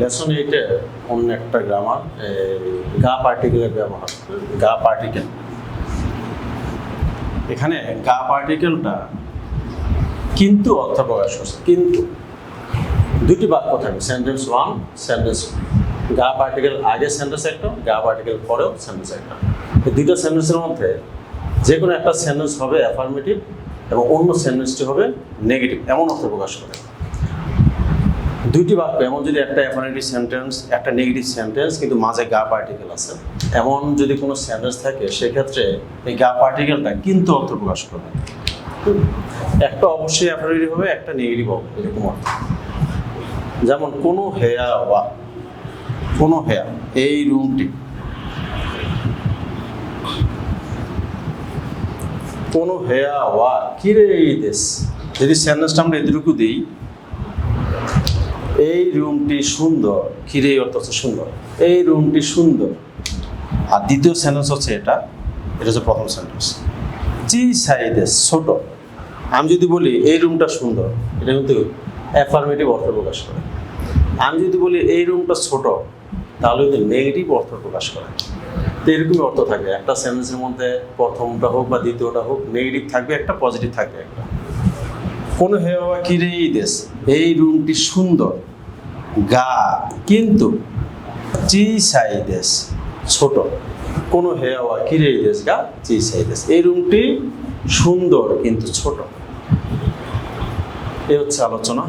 Lesson এইটে অন্য একটা গ্রামার গা পার্টিকেলের ব্যবহার, গা পার্টিকেল এখানে গা পার্টিকেলটা কিন্তু অর্থ প্রকাশ করছে, কিন্তু। দুটি বাক্য থাকে সেন্টেন্স ওয়ান সেন্টেন্স গা পার্টিকেল আগে সেন্টেন্স একটা, গা পার্টিকেল পরেও সেন্টেন্স একটা। এই দুইটা সেন্টেন্সের মধ্যে যে কোনো একটা সেন্টেন্স হবে অ্যাফার্মেটিভ এবং অন্য সেন্টেন্সটি হবে নেগেটিভ এমন অর্থ প্রকাশ করে। দুইটি বাক্য, এমন যদি একটা অ্যাফার্মেটিভ সেন্টেন্স একটা নেগেটিভ সেন্টেন্স কিন্তু মাঝে গা পার্টিকেল আছে। এমন যদি কোনো সেন্টেন্স থাকে, সেক্ষেত্রে এই গা পার্টিকেলটা কিন্তু অর্থ প্রকাশ করবে। একটা অবশ্যই অ্যাফার্মেটিভ হবে, একটা নেগেটিভ হবে, এরকম অর্থ। যেমন, কোনো হেয়া ওয়া কোনো হেয়া, এই রুমটি কোনো হেয়া ওয়া কিরে এই দেশ? যদি সেন্টেন্সটা আমরা এদিকে দিই এই রুমটি সুন্দর। এই অর্থ সুন্দর। এই রুমটি সুন্দর। আর দ্বিতীয় সেন্টেন্স হচ্ছে এটা। এটা হচ্ছে প্রথম সেন্টেন্স চি সাইদেশ ছোট। আমি যদি বলি, এই রুমটা সুন্দর, এটা কিন্তু অ্যাফার্মেটিভ অর্থ প্রকাশ করে। আমি যদি বলি, এই রুমটা ছোট, তাহলে কিন্তু নেগেটিভ অর্থ প্রকাশ করে। তো এরকমই অর্থ থাকবে। একটা সেন্টেন্সের মধ্যে প্রথমটা হোক বা দ্বিতীয়টা হোক নেগেটিভ থাকবে, একটা পজিটিভ থাকবে একটা। কোনো হে বাবা, কিরে এই দেশ? এই রুমটি সুন্দর। গা, কিন্তু চি সাই দেশ, ছোট। কোনো হেওয়া কি কিরে দেশ গা? চি সাই দেশ। এই রুমটি সুন্দর, কিন্তু ছোট। এ হচ্ছে আলোচনা।